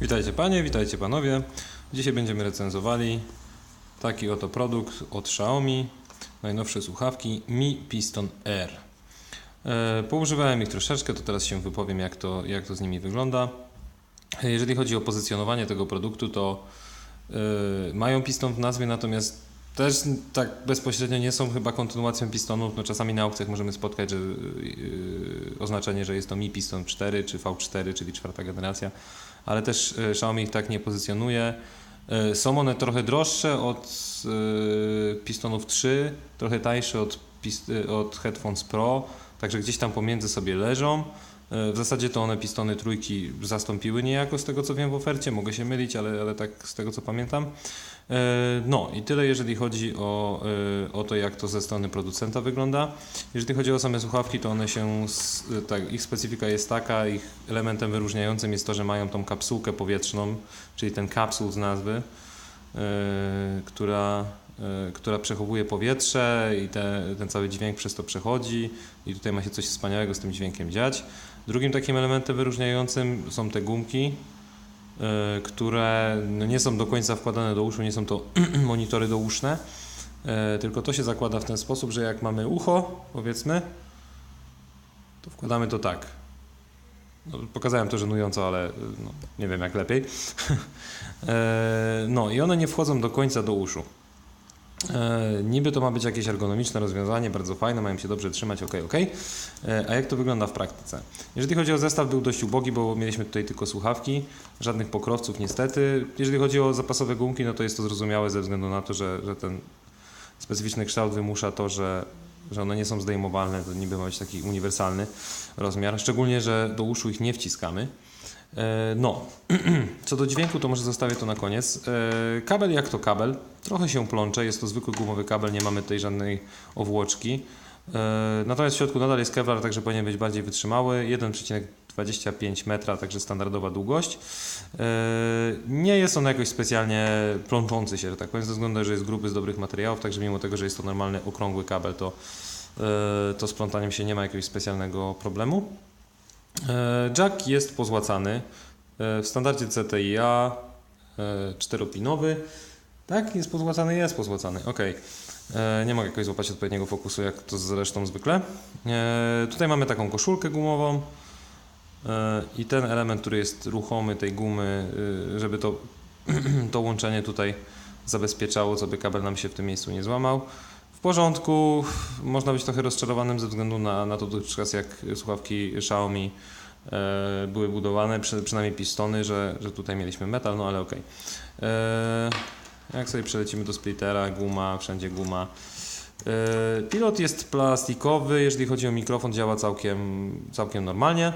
Witajcie panie, witajcie panowie. Dzisiaj będziemy recenzowali taki oto produkt od Xiaomi. Najnowsze słuchawki Mi Piston R. E, Poużywałem ich troszeczkę, to teraz się wypowiem jak to, jak to z nimi wygląda. E, Jeżeli chodzi o pozycjonowanie tego produktu, to e, mają piston w nazwie, natomiast też tak bezpośrednio nie są chyba kontynuacją pistonów. No, czasami na aukcjach możemy spotkać że, yy, oznaczenie, że jest to Mi Piston 4 czy V4, czyli czwarta generacja, ale też yy, Xiaomi ich tak nie pozycjonuje. Yy, są one trochę droższe od yy, pistonów 3, trochę tańsze od, od Headphones Pro, także gdzieś tam pomiędzy sobie leżą. Yy, W zasadzie to one pistony trójki zastąpiły niejako z tego co wiem w ofercie, mogę się mylić, ale, ale tak z tego co pamiętam. E, No i tyle, jeżeli chodzi o, e, o to, jak to ze strony producenta wygląda. Jeżeli chodzi o same słuchawki, to one się, tak, ich specyfika jest taka, ich elementem wyróżniającym jest to, że mają tą kapsułkę powietrzną, czyli ten kapsuł z nazwy, e, która, e, która przechowuje powietrze i te, ten cały dźwięk przez to przechodzi i tutaj ma się coś wspaniałego z tym dźwiękiem dziać. Drugim takim elementem wyróżniającym są te gumki, e, które no nie są do końca wkładane do uszu, nie są to monitory douszne, e, tylko to się zakłada w ten sposób, że jak mamy ucho, powiedzmy, to wkładamy to tak. No, pokazałem to żenująco, ale e, no, nie wiem jak lepiej. E, no i one nie wchodzą do końca do uszu. E, niby to ma być jakieś ergonomiczne rozwiązanie, bardzo fajne, mają się dobrze trzymać, ok, ok. E, a jak to wygląda w praktyce? Jeżeli chodzi o zestaw, był dość ubogi, bo mieliśmy tutaj tylko słuchawki, żadnych pokrowców niestety. Jeżeli chodzi o zapasowe gumki, no to jest to zrozumiałe ze względu na to, że, że ten specyficzny kształt wymusza to, że, że one nie są zdejmowalne, to niby ma być taki uniwersalny rozmiar, szczególnie, że do uszu ich nie wciskamy. E, No, co do dźwięku, to może zostawię to na koniec. E, Kabel jak to kabel, trochę się plącze, jest to zwykły gumowy kabel, nie mamy tutaj żadnej owłoczki. E, Natomiast w środku nadal jest kevlar, także powinien być bardziej wytrzymały. 1,25 metra, także standardowa długość. Nie jest on jakoś specjalnie plączący się, że tak powiem, ze względu że jest gruby z dobrych materiałów, także mimo tego, że jest to normalny okrągły kabel, to, to z się nie ma jakiegoś specjalnego problemu. E, Jack jest pozłacany e, w standardzie CTIA e, czteropinowy. Tak, jest pozłacany, jest pozłacany. Ok. Nie mogę jakoś złapać odpowiedniego fokusu, jak to zresztą zwykle. E, Tutaj mamy taką koszulkę gumową e, i ten element, który jest ruchomy tej gumy, e, żeby to, to łączenie tutaj zabezpieczało, co by kabel nam się w tym miejscu nie złamał. W porządku, można być trochę rozczarowanym ze względu na, na to dotychczas, jak słuchawki Xiaomi e, były budowane, przy, przynajmniej pistony, że, że tutaj mieliśmy metal, no ale okej. E, Jak sobie przelecimy do splittera, guma, wszędzie guma. E, Pilot jest plastikowy, jeżeli chodzi o mikrofon działa całkiem, całkiem normalnie.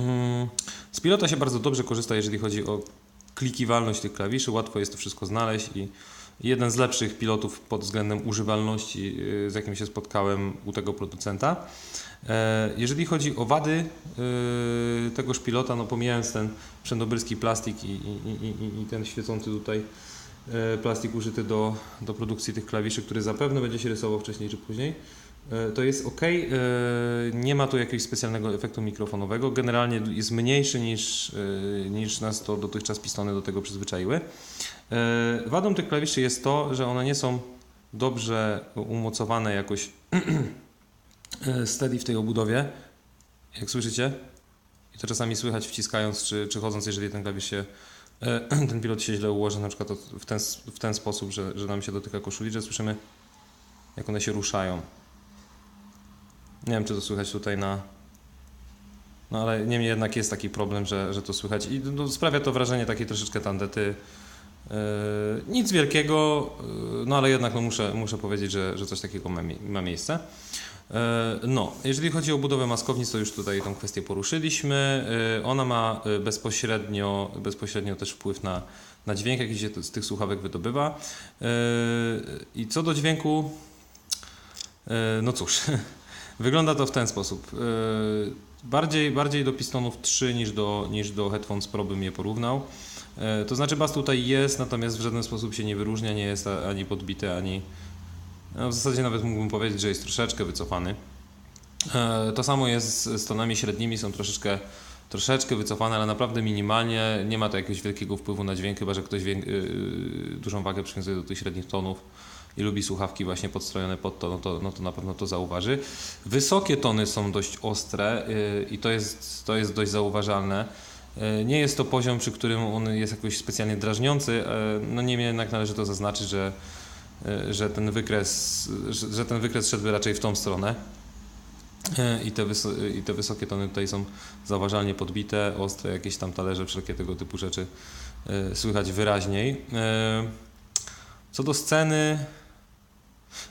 Mm, Z pilota się bardzo dobrze korzysta, jeżeli chodzi o klikiwalność tych klawiszy, łatwo jest to wszystko znaleźć i jeden z lepszych pilotów pod względem używalności, y, z jakim się spotkałem u tego producenta. E, Jeżeli chodzi o wady y, tegoż pilota, no pomijając ten wszędobylski plastik i, i, i, i- ten świecący tutaj plastik użyty do, do produkcji tych klawiszy, który zapewne będzie się rysował wcześniej czy później, e, to jest ok. E, Nie ma tu jakiegoś specjalnego efektu mikrofonowego. Generalnie jest mniejszy niż, e, niż nas to dotychczas pistony do tego przyzwyczaiły. E, Wadą tych klawiszy jest to, że one nie są dobrze umocowane jakoś e, steady w tej obudowie, jak słyszycie. I to czasami słychać wciskając czy, czy chodząc, jeżeli ten klawisz się, e, ten pilot się źle ułoży, na przykład w ten, w ten sposób, że, że nam się dotyka koszuli, że słyszymy jak one się ruszają. Nie wiem, czy to słychać tutaj na... No ale niemniej jednak jest taki problem, że, że to słychać i no, sprawia to wrażenie takiej troszeczkę tandety. Yy, nic wielkiego, yy, no ale jednak no, muszę, muszę powiedzieć, że, że coś takiego ma, ma miejsce. Yy, No, jeżeli chodzi o budowę maskownic, to już tutaj tą kwestię poruszyliśmy. Ona ma bezpośrednio, bezpośrednio też wpływ na, na dźwięk, jaki się z tych słuchawek wydobywa. I co do dźwięku, no cóż, wygląda to w ten sposób. Bardziej, bardziej do pistonów 3 niż do, niż do Headphones Pro bym je porównał. E, To znaczy bas tutaj jest, natomiast w żaden sposób się nie wyróżnia, nie jest ani podbity, ani... No w zasadzie nawet mógłbym powiedzieć, że jest troszeczkę wycofany. E, To samo jest z tonami średnimi, są troszeczkę troszeczkę wycofane, ale naprawdę minimalnie. Nie ma to jakiegoś wielkiego wpływu na dźwięk, chyba że ktoś yy, dużą wagę przywiązuje do tych średnich tonów i lubi słuchawki właśnie podstrojone pod to, no to, no to na pewno to zauważy. Wysokie tony są dość ostre i to jest, to jest dość zauważalne. Yy, Nie jest to poziom, przy którym on jest jakoś specjalnie drażniący. yy, No niemniej jednak należy to zaznaczyć, że, yy, że, ten wykres, że, ten wykres szedłby raczej w tą stronę. I te, I te wysokie tony tutaj są zauważalnie podbite, ostre, jakieś tam talerze, wszelkie tego typu rzeczy słychać wyraźniej. Co do sceny,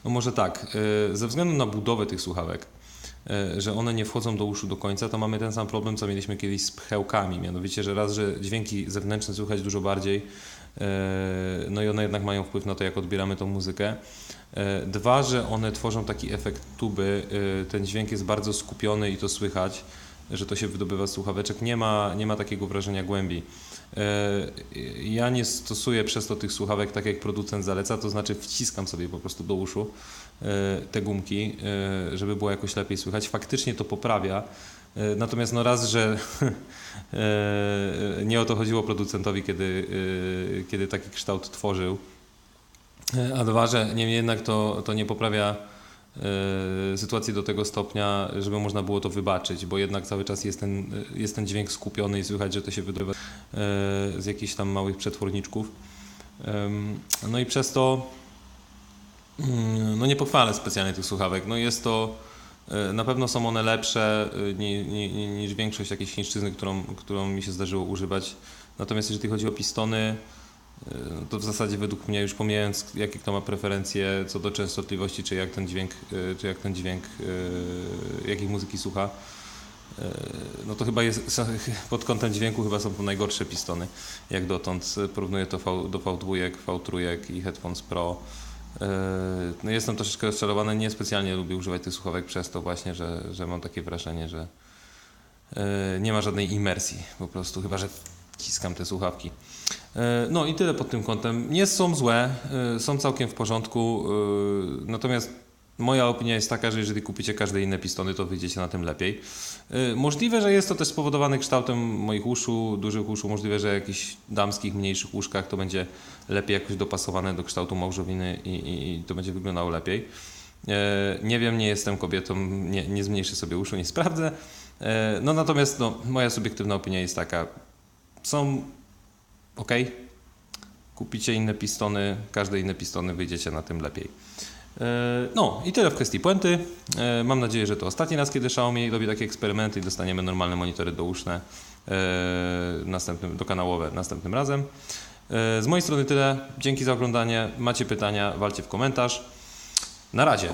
no może tak, ze względu na budowę tych słuchawek, że one nie wchodzą do uszu do końca, to mamy ten sam problem, co mieliśmy kiedyś z pchełkami. Mianowicie, że raz, że dźwięki zewnętrzne słychać dużo bardziej, yy, no i one jednak mają wpływ na to, jak odbieramy tą muzykę. Yy, Dwa, że one tworzą taki efekt tuby, ten dźwięk jest bardzo skupiony i to słychać, że to się wydobywa z słuchaweczek. Nie ma, nie ma takiego wrażenia głębi. Yy, Ja nie stosuję przez to tych słuchawek tak jak producent zaleca, to znaczy wciskam sobie po prostu do uszu yy, te gumki, yy, żeby było jakoś lepiej słychać. Faktycznie to poprawia. Natomiast no raz, że nie o to chodziło producentowi, kiedy, kiedy taki kształt tworzył, a dwa, że niemniej jednak to, to nie poprawia yy, sytuacji do tego stopnia, żeby można było to wybaczyć, bo jednak cały czas jest ten, jest ten dźwięk skupiony i słychać, że to się wydobywa yy, z jakichś tam małych przetworniczków. No i przez to mm, no nie pochwalę specjalnie tych słuchawek. No jest to na pewno są one lepsze ni- ni- ni- niż większość jakiejś chińszczyzny, którą, którą mi się zdarzyło używać. Natomiast jeżeli chodzi o pistony, to w zasadzie według mnie, już pomijając jakie kto ma preferencje co do częstotliwości, czy jak ten dźwięk, yy, czy jak ten dźwięk, yy, jakiej muzyki słucha, no to chyba jest, pod kątem dźwięku chyba są to najgorsze pistony, jak dotąd. Porównuję to V, do V2, V3 i Headphones Pro. No jestem troszeczkę rozczarowany, niespecjalnie lubię używać tych słuchawek przez to właśnie, że, że mam takie wrażenie, że nie ma żadnej imersji po prostu, chyba że wciskam te słuchawki. Yy, No i tyle pod tym kątem. Nie są złe, yy, są całkiem w porządku, yy, natomiast moja opinia jest taka, że jeżeli kupicie każde inne pistony, to wyjdziecie na tym lepiej. Możliwe, że jest to też spowodowane kształtem moich uszu, dużych uszu, możliwe, że w jakichś damskich, mniejszych łóżkach to będzie lepiej jakoś dopasowane do kształtu małżowiny i, i, i to będzie wyglądało lepiej. E, Nie wiem, nie jestem kobietą, nie, nie zmniejszę sobie uszu, nie sprawdzę. E, No natomiast no, moja subiektywna opinia jest taka, są ok, kupicie inne pistony, każde inne pistony, wyjdziecie na tym lepiej. E, No i tyle w kwestii puenty. E, Mam nadzieję, że to ostatni raz, kiedy Xiaomi robi takie eksperymenty i dostaniemy normalne monitory douszne e, następnym, dokanałowe następnym razem. Z mojej strony tyle. Dzięki za oglądanie. Macie pytania, walcie w komentarz. Na razie.